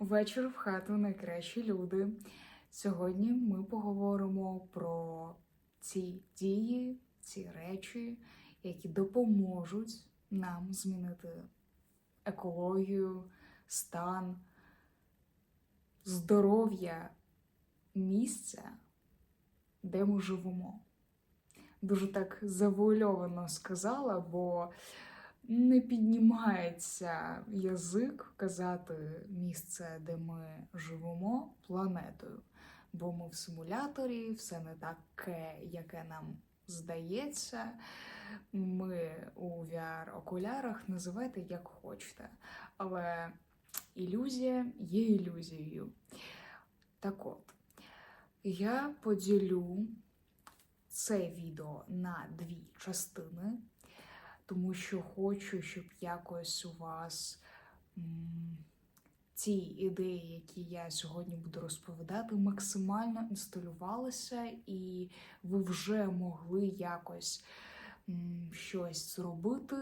Вечір в хату найкращі люди. Сьогодні ми поговоримо про ці дії, ці речі, які допоможуть нам змінити екологію, стан, здоров'я місця, де ми живемо. Дуже так завуальовано сказала, бо не піднімається язик казати місце, де ми живемо, планетою. Бо ми в симуляторі, все не таке, яке нам здається. Ми у VR-окулярах називайте як хочете. Але ілюзія є ілюзією. Так от, я поділю це відео на дві частини тому що хочу, щоб якось у вас ці ідеї, які я сьогодні буду розповідати, максимально інсталювалися, і ви вже могли якось щось зробити.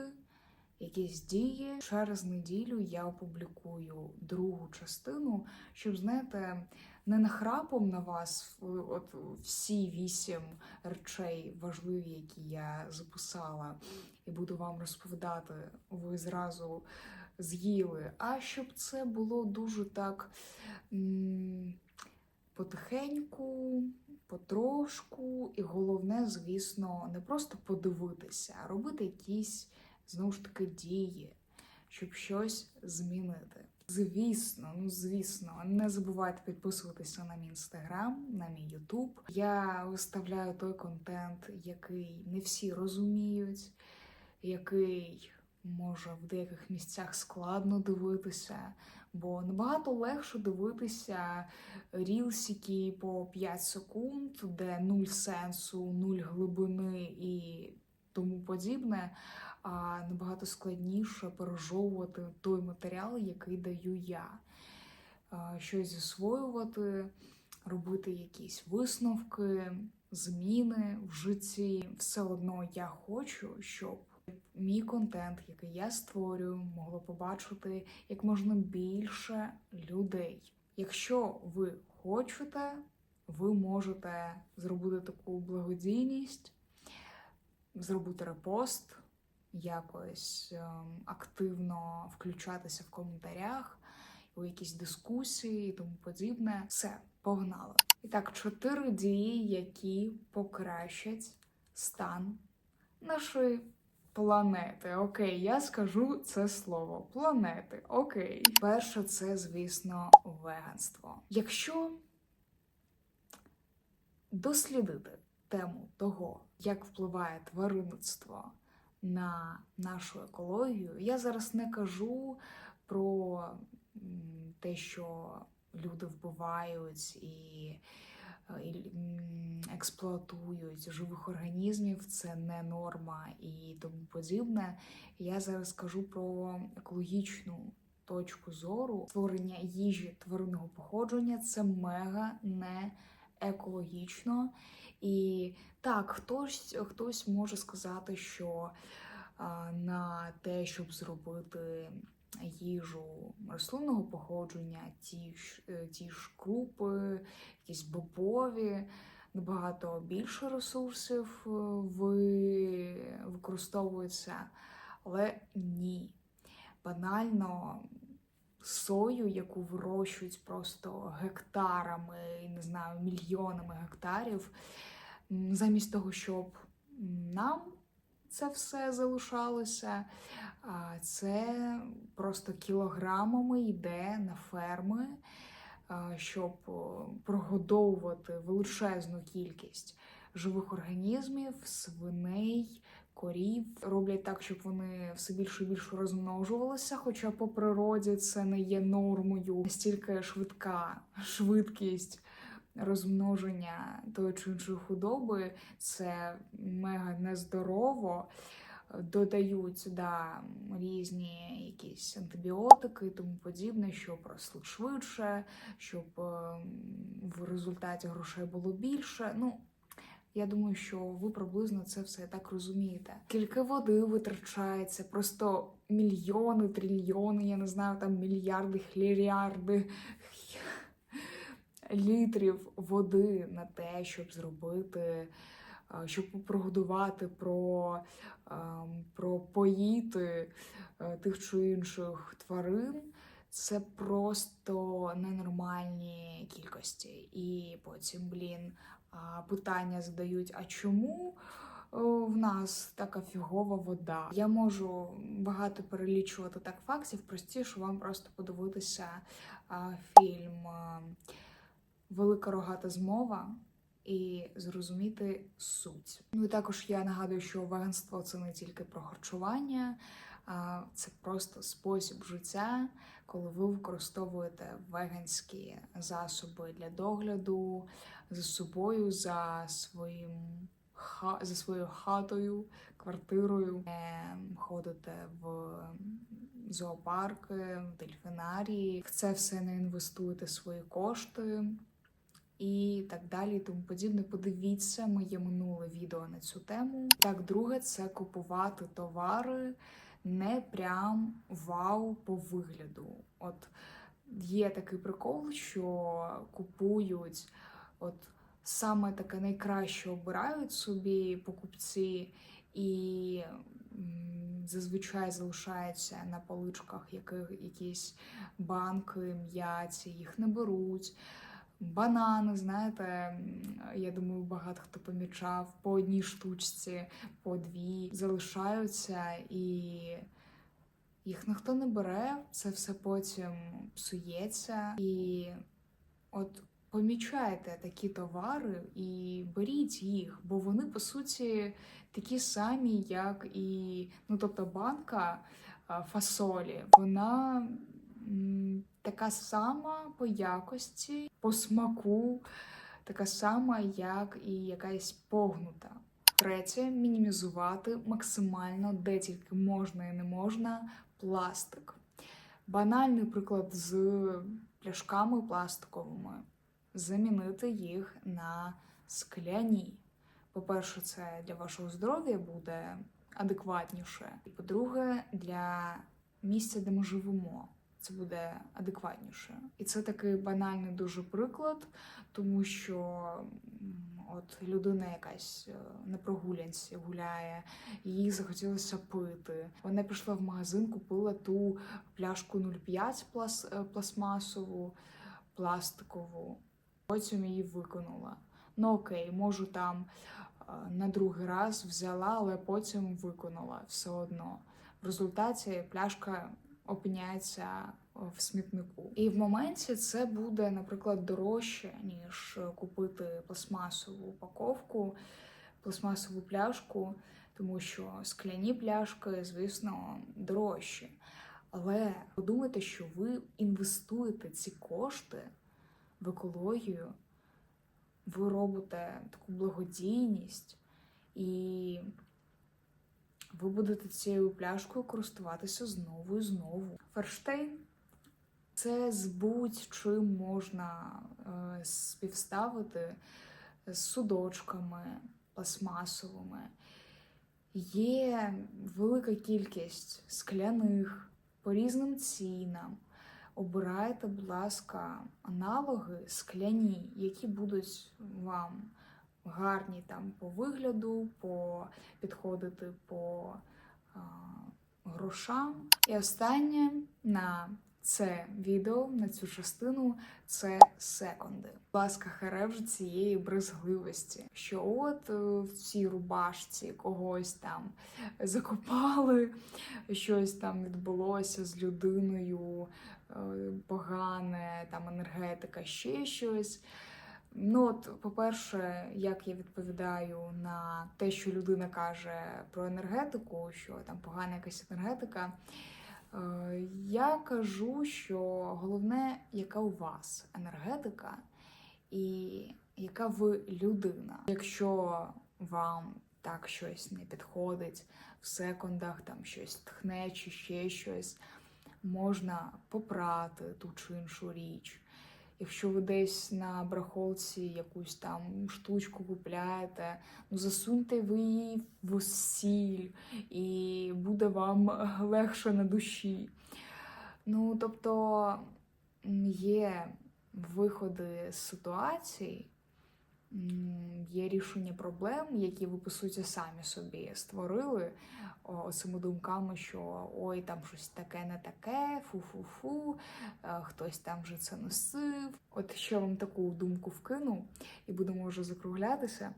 Якісь дії через неділю я опублікую другу частину, щоб знаєте, не нахрапом на вас от всі вісім речей важливі, які я записала, і буду вам розповідати, ви зразу з'їли. А щоб це було дуже так потихеньку, потрошку, і головне, звісно, не просто подивитися, а робити якісь знову ж таки дії, щоб щось змінити. Звісно, ну звісно, не забувайте підписуватися на мій інстаграм, на мій ютуб. Я виставляю той контент, який не всі розуміють, який може в деяких місцях складно дивитися, бо набагато легше дивитися рілсики по 5 секунд, де нуль сенсу, нуль глибини і тому подібне а набагато складніше пережовувати той матеріал, який даю я. Щось засвоювати, робити якісь висновки, зміни в житті. Все одно я хочу, щоб мій контент, який я створюю, могло побачити як можна більше людей. Якщо ви хочете, ви можете зробити таку благодійність, зробити репост якось ем, активно включатися в коментарях, у якісь дискусії і тому подібне. Все, погнали. І так, чотири дії, які покращать стан нашої. Планети, окей, я скажу це слово. Планети, окей. Перше, це, звісно, веганство. Якщо дослідити тему того, як впливає тваринництво на нашу екологію. Я зараз не кажу про те, що люди вбивають і експлуатують живих організмів, це не норма і тому подібне. Я зараз кажу про екологічну точку зору створення їжі тваринного походження це мега не екологічно. І так, хтось хтось може сказати, що а, на те, щоб зробити їжу рослинного походження, ті ж е, ті ж крупи, якісь бобові, набагато більше ресурсів е, ви, використовується, але ні. Банально сою, яку вирощують просто гектарами, не знаю, мільйонами гектарів, замість того, щоб нам це все залишалося, це просто кілограмами йде на ферми, щоб прогодовувати величезну кількість живих організмів, свиней корів роблять так, щоб вони все більше і більше розмножувалися. Хоча по природі це не є нормою. Настільки швидка швидкість розмноження тої чи іншої худоби це мега нездорово. Додають сюди різні якісь антибіотики тому подібне, щоб росли швидше, щоб ем, в результаті грошей було більше. Ну, Я думаю, що ви приблизно це все так розумієте. Скільки води витрачається, просто мільйони, трильйони, я не знаю, там мільярди, хліріарди літрів води на те, щоб зробити, е, щоб прогодувати, про, ем, про поїти е, тих чи інших тварин. Це просто ненормальні кількості. І потім, блін, питання задають: а чому в нас така фігова вода? Я можу багато перелічувати так фактів, простіше вам просто подивитися фільм Велика рогата змова. І зрозуміти суть. Ну і також я нагадую, що веганство це не тільки про харчування, а це просто спосіб життя, коли ви використовуєте веганські засоби для догляду за собою, за своїм за своєю хатою, квартирою, е, ходите в зоопарки, в дельфінарії. В це все не інвестуєте свої кошти. І так далі, і тому подібне. Подивіться моє минуле відео на цю тему. Так, друге, це купувати товари не прям вау по вигляду. От є такий прикол, що купують, от саме таке найкраще обирають собі покупці, і зазвичай залишаються на поличках яких, якісь банки, м'яці, їх не беруть. Банани, знаєте, я думаю, багато хто помічав по одній штучці, по дві залишаються, і їх ніхто не бере, це все потім псується. І от помічайте такі товари і беріть їх, бо вони по суті такі самі, як і ну, тобто банка фасолі, вона така сама по якості, по смаку, така сама, як і якась погнута. Третє мінімізувати максимально, де тільки можна і не можна, пластик. Банальний приклад з пляшками пластиковими. Замінити їх на скляні. По-перше, це для вашого здоров'я буде адекватніше. І по-друге, для місця, де ми живемо, це буде адекватніше. І це такий банальний дуже приклад, тому що от людина якась е, на прогулянці гуляє, їй захотілося пити. Вона пішла в магазин, купила ту пляшку 0,5 плас, е, пластмасову, пластикову, потім її викинула. Ну окей, можу там е, на другий раз взяла, але потім викинула все одно. В результаті пляшка опиняється в смітнику. І в моменті це буде, наприклад, дорожче, ніж купити пластмасову упаковку, пластмасову пляшку, тому що скляні пляшки, звісно, дорожчі. Але подумайте, що ви інвестуєте ці кошти в екологію, ви робите таку благодійність, і ви будете цією пляшкою користуватися знову і знову. Ферштейн це з будь-чим можна е, співставити з судочками пластмасовими. Є велика кількість скляних по різним цінам. Обирайте, будь ласка, аналоги скляні, які будуть вам гарні там по вигляду, по підходити по а, грошам. І останнє на це відео, на цю частину це секунди. Будь ласка, херев цієї брезгливості, що от е, в цій рубашці когось там закопали, щось там відбулося з людиною е, погане, там енергетика, ще щось. Ну, от, по-перше, як я відповідаю на те, що людина каже про енергетику, що там погана якась енергетика. Е, Я кажу, що головне, яка у вас енергетика і яка ви людина. Якщо вам так щось не підходить в секундах, там щось тхне чи ще щось, можна попрати ту чи іншу річ. Якщо ви десь на брахолці якусь там штучку купляєте, ну засуньте ви її в сіль, і буде вам легше на душі. Ну, тобто є виходи з ситуацій, м, є рішення проблем, які ви, по суті, самі собі створили цими думками, що ой, там щось таке, не таке, фу-фу-фу, е, хтось там вже це носив. От ще вам таку думку вкину, і будемо вже закруглятися,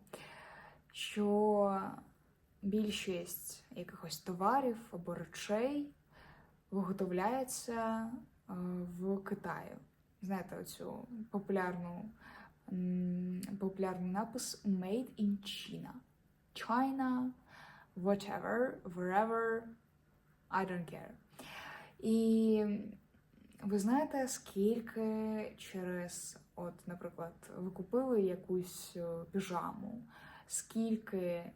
що більшість якихось товарів або речей виготовляється е, в Китаї. Знаєте, оцю популярну популярний напис Made in China. China, whatever, wherever, I don't care. І ви знаєте, скільки через, от, наприклад, ви купили якусь е, піжаму, скільки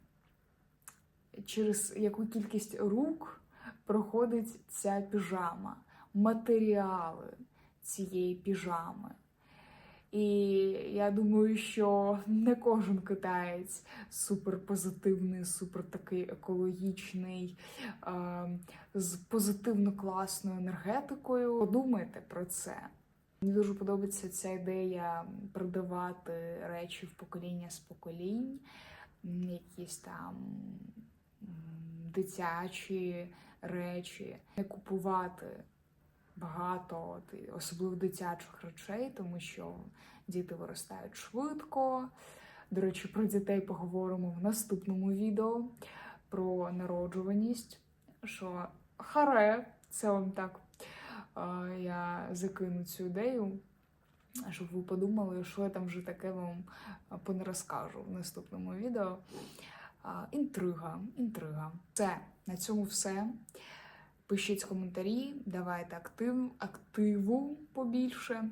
через яку кількість рук проходить ця піжама, матеріали цієї піжами. І я думаю, що не кожен китаєць суперпозитивний, супер такий екологічний, е, з позитивно класною енергетикою. Подумайте про це. Мені дуже подобається ця ідея продавати речі в покоління з поколінь, якісь там дитячі речі, не купувати багато, особливо дитячих речей, тому що діти виростають швидко. До речі, про дітей поговоримо в наступному відео про народжуваність. Що харе, це вам так е, я закину цю ідею, щоб ви подумали, що я там вже таке вам е, понерозкажу в наступному відео. Інтрига, інтрига. Все, на цьому все. Пишіть коментарі, давайте актив, активу побільше.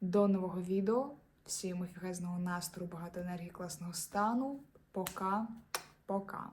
До нового відео. Всім офігезного настрою, багато енергії, класного стану. Пока, пока.